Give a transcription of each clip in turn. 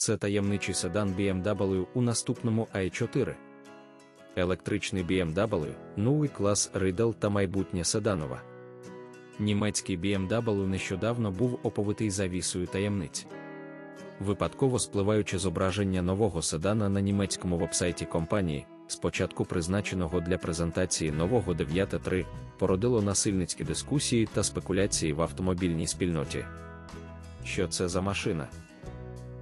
це таємничий седан BMW у наступному i4. Електричний BMW, новий клас Riddle та майбутнє седанова. Німецький BMW нещодавно був оповитий завісою таємниць. Випадково спливаюче зображення нового седана на німецькому вебсайті компанії, спочатку призначеного для презентації нового 9.3, породило насильницькі дискусії та спекуляції в автомобільній спільноті. Що це за машина?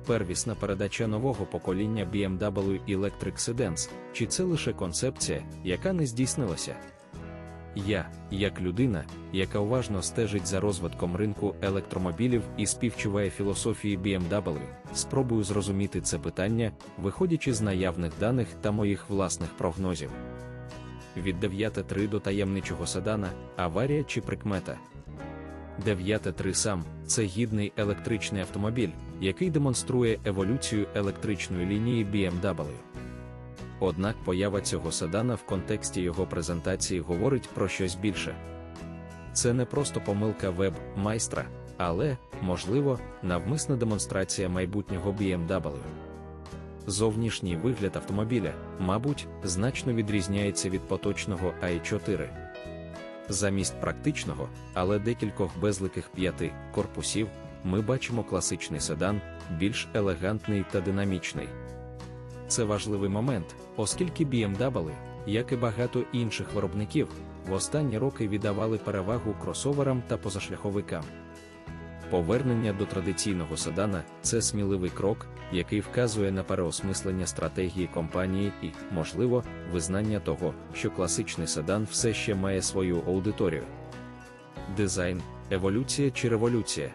Первісна передача нового покоління BMW Electric Sedans, чи це лише концепція, яка не здійснилася? Я, як людина, яка уважно стежить за розвитком ринку електромобілів і співчуває філософії BMW, спробую зрозуміти це питання, виходячи з наявних даних та моїх власних прогнозів. Від 9.3 до таємничого седана, аварія чи прикмета. 9.3 сам це гідний електричний автомобіль, який демонструє еволюцію електричної лінії BMW. Однак поява цього седана в контексті його презентації говорить про щось більше. Це не просто помилка веб-майстра, але, можливо, навмисна демонстрація майбутнього BMW. Зовнішній вигляд автомобіля, мабуть, значно відрізняється від поточного i4. Замість практичного, але декількох безликих п'яти корпусів, ми бачимо класичний седан, більш елегантний та динамічний. Це важливий момент, оскільки BMW, як і багато інших виробників, в останні роки віддавали перевагу кросоверам та позашляховикам. Повернення до традиційного седана це сміливий крок, який вказує на переосмислення стратегії компанії і, можливо, визнання того, що класичний седан все ще має свою аудиторію. Дизайн, еволюція чи революція.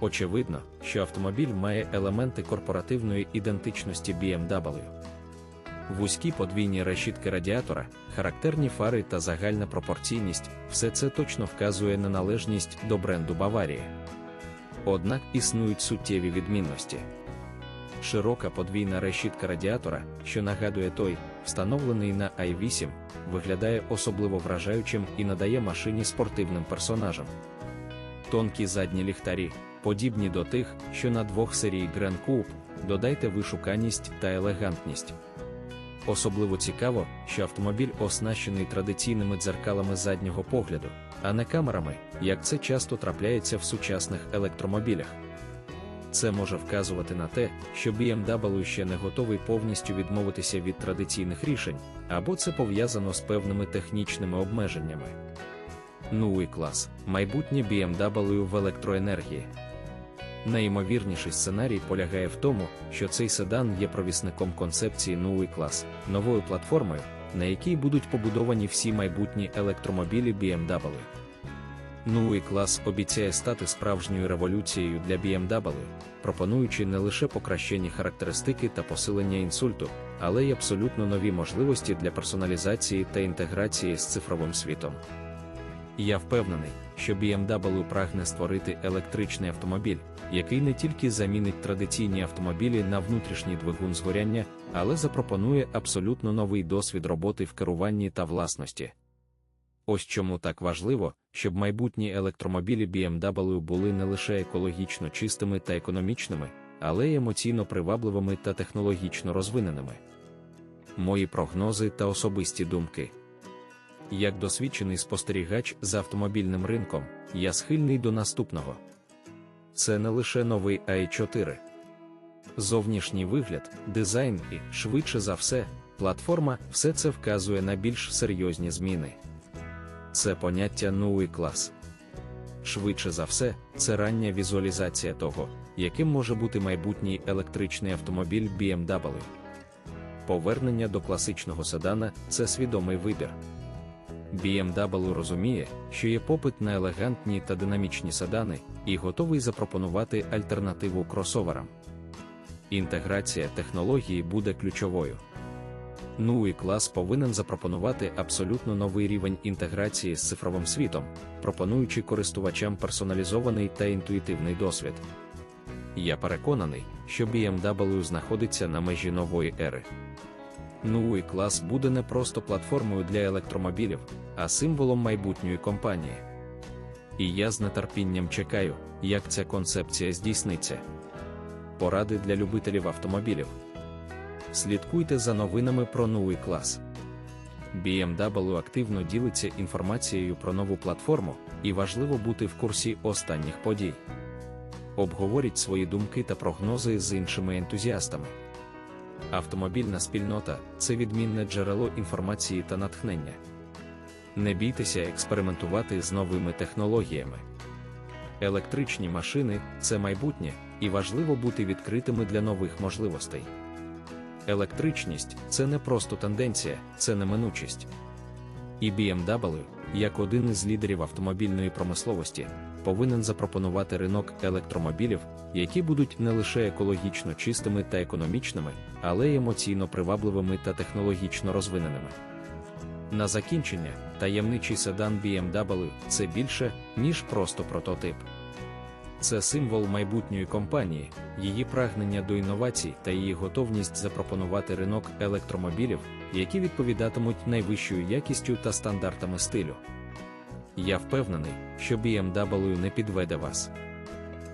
Очевидно, що автомобіль має елементи корпоративної ідентичності BMW. Вузькі подвійні решітки радіатора, характерні фари та загальна пропорційність все це точно вказує на належність до бренду Баварії. Однак існують суттєві відмінності. Широка подвійна решітка радіатора, що нагадує той, встановлений на i8, виглядає особливо вражаючим і надає машині спортивним персонажам. Тонкі задні ліхтарі, подібні до тих, що на двох серій Grand Coupe, додайте вишуканість та елегантність. Особливо цікаво, що автомобіль оснащений традиційними дзеркалами заднього погляду, а не камерами, як це часто трапляється в сучасних електромобілях. Це може вказувати на те, що BMW ще не готовий повністю відмовитися від традиційних рішень, або це пов'язано з певними технічними обмеженнями. Новий клас майбутнє BMW в електроенергії. Найімовірніший сценарій полягає в тому, що цей седан є провісником концепції новий клас, новою платформою, на якій будуть побудовані всі майбутні електромобілі BMW. Новий клас обіцяє стати справжньою революцією для BMW, пропонуючи не лише покращені характеристики та посилення інсульту, але й абсолютно нові можливості для персоналізації та інтеграції з цифровим світом. Я впевнений, що BMW прагне створити електричний автомобіль, який не тільки замінить традиційні автомобілі на внутрішній двигун згоряння, але запропонує абсолютно новий досвід роботи в керуванні та власності. Ось чому так важливо, щоб майбутні електромобілі BMW були не лише екологічно чистими та економічними, але й емоційно привабливими та технологічно розвиненими. Мої прогнози та особисті думки. Як досвідчений спостерігач за автомобільним ринком, я схильний до наступного. Це не лише новий i4. Зовнішній вигляд, дизайн і, швидше за все, платформа все це вказує на більш серйозні зміни. Це поняття новий клас. Швидше за все, це рання візуалізація того, яким може бути майбутній електричний автомобіль BMW. Повернення до класичного седана це свідомий вибір. BMW розуміє, що є попит на елегантні та динамічні седани, і готовий запропонувати альтернативу кросоверам. Інтеграція технології буде ключовою. Ну і клас повинен запропонувати абсолютно новий рівень інтеграції з цифровим світом, пропонуючи користувачам персоналізований та інтуїтивний досвід. Я переконаний, що BMW знаходиться на межі нової ери. Новий клас буде не просто платформою для електромобілів, а символом майбутньої компанії. І я з нетерпінням чекаю, як ця концепція здійсниться. поради для любителів автомобілів. Слідкуйте за новинами про новий клас. BMW активно ділиться інформацією про нову платформу, і важливо бути в курсі останніх подій. Обговоріть свої думки та прогнози з іншими ентузіастами. Автомобільна спільнота це відмінне джерело інформації та натхнення. Не бійтеся експериментувати з новими технологіями. Електричні машини це майбутнє, і важливо бути відкритими для нових можливостей. Електричність це не просто тенденція, це неминучість. І BMW, як один із лідерів автомобільної промисловості, повинен запропонувати ринок електромобілів, які будуть не лише екологічно чистими та економічними, але й емоційно привабливими та технологічно розвиненими. На закінчення, таємничий седан BMW це більше, ніж просто прототип. Це символ майбутньої компанії, її прагнення до інновацій та її готовність запропонувати ринок електромобілів, які відповідатимуть найвищою якістю та стандартами стилю. Я впевнений, що BMW не підведе вас.